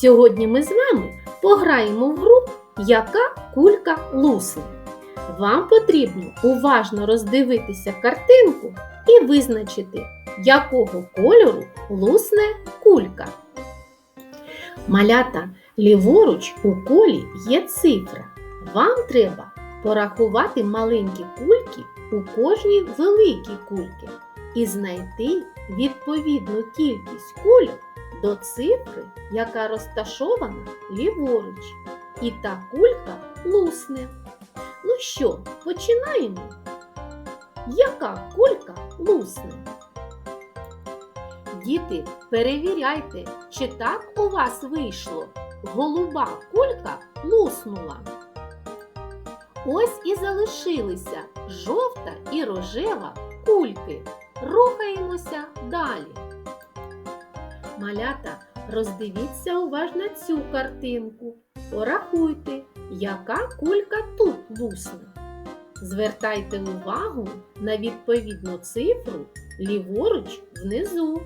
Сьогодні ми з вами пограємо в гру Яка кулька лусне. Вам потрібно уважно роздивитися картинку і визначити, якого кольору лусне кулька. Малята ліворуч у колі є цифра. Вам треба порахувати маленькі кульки у кожній великій кульки і знайти відповідну кількість кульок до цифри, яка розташована ліворуч. І та кулька лусне. Ну що, починаємо? Яка кулька лусне? Діти, перевіряйте, чи так у вас вийшло. Голуба кулька луснула. Ось і залишилися жовта і рожева кульки. Рухаємося далі. Малята, роздивіться уважно цю картинку. Порахуйте, яка кулька тут лусне. Звертайте увагу на відповідну цифру ліворуч внизу.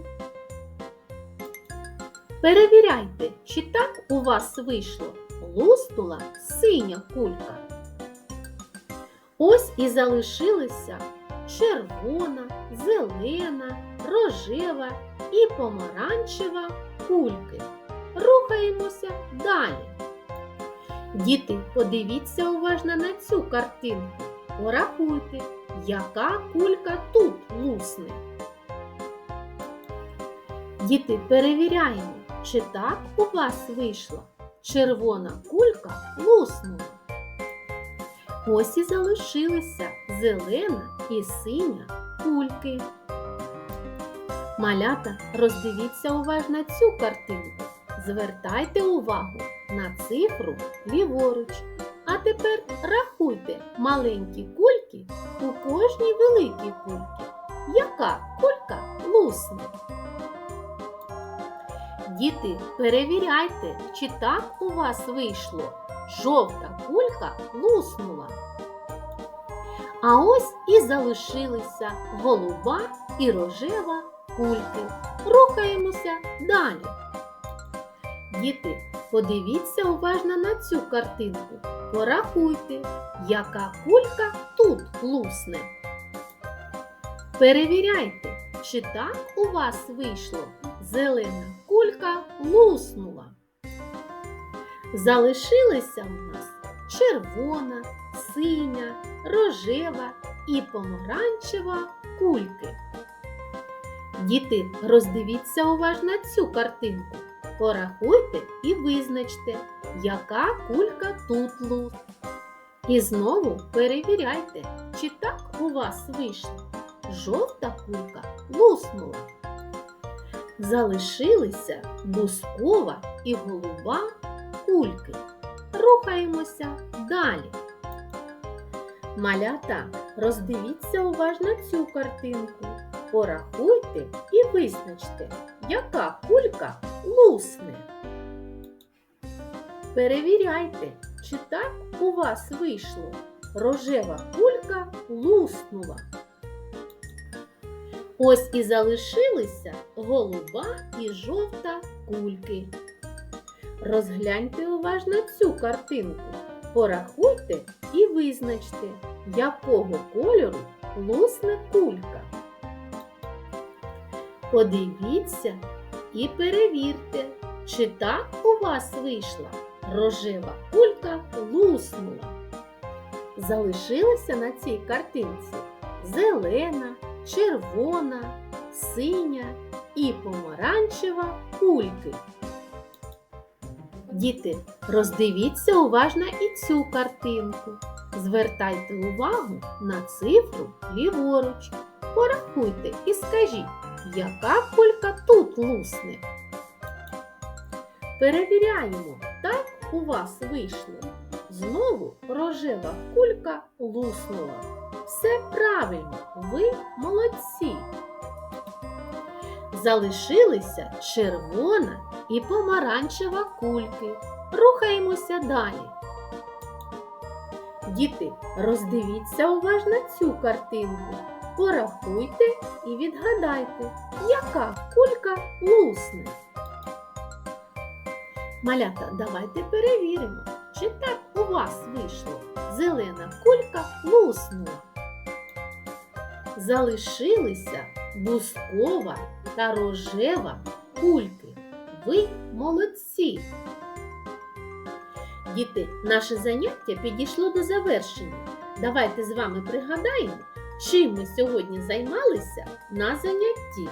Перевіряйте, чи так у вас вийшло луснула синя кулька. Ось і залишилися червона, зелена, рожева і помаранчева кульки. Рухаємося далі. Діти, подивіться уважно на цю картинку. Порахуйте, яка кулька тут лусне. Діти, перевіряємо, чи так у вас вийшла червона кулька луснула. Ось і залишилися зелена і синя кульки. Малята, роздивіться уважно цю картинку. Звертайте увагу на цифру ліворуч. А тепер рахуйте маленькі кульки у кожній великій кульці. Яка кулька лусне? Діти, перевіряйте, чи так у вас вийшло. Жовта кулька луснула. А ось і залишилися голуба і рожева кульки. Рухаємося далі. Діти, подивіться уважно на цю картинку. Порахуйте, яка кулька тут лусне. Перевіряйте, чи так у вас вийшло. Зелена кулька луснула. Залишилися в нас червона, синя, рожева і помаранчева кульки. Діти, роздивіться уважно цю картинку. Порахуйте і визначте, яка кулька тут лус. І знову перевіряйте, чи так у вас вийшло. Жовта кулька луснула. Залишилися бускова і голуба кульки. Рухаємося далі. Малята, роздивіться уважно цю картинку. Порахуйте і визначте, яка кулька лусне. Перевіряйте, чи так у вас вийшло. Рожева кулька луснула. Ось і залишилися голуба і жовта кульки. Розгляньте уважно цю картинку. Порахуйте і визначте, якого кольору лусне кулька. Подивіться і перевірте, чи так у вас вийшла рожева кулька луснула. Залишилася на цій картинці зелена, червона, синя і помаранчева кульки. Діти, роздивіться уважно і цю картинку. Звертайте увагу на цифру ліворуч. Порахуйте і скажіть, яка кулька тут лусне. Перевіряємо, так у вас вийшло. Знову рожева кулька луснула. Все правильно, ви молодці. Залишилися червона і помаранчева кульки. Рухаємося далі. Діти, роздивіться уважно цю картинку. Порахуйте і відгадайте, яка кулька лусне. Малята, давайте перевіримо, чи так у вас вийшло. Зелена кулька луснула. Залишилися бускова та рожева кульки. Ви молодці! Діти, наше заняття підійшло до завершення. Давайте з вами пригадаємо, чим ми сьогодні займалися на занятті.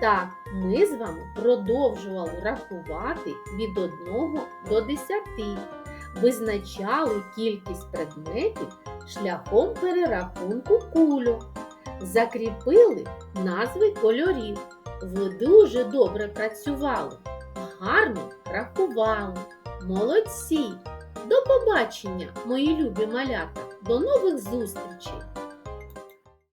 Так, ми з вами продовжували рахувати від 1 до 10, визначали кількість предметів шляхом перерахунку кульок, закріпили назви кольорів. Ви дуже добре працювали, гарно рахували. Молодці! До побачення, мої любі малята! До нових зустрічей!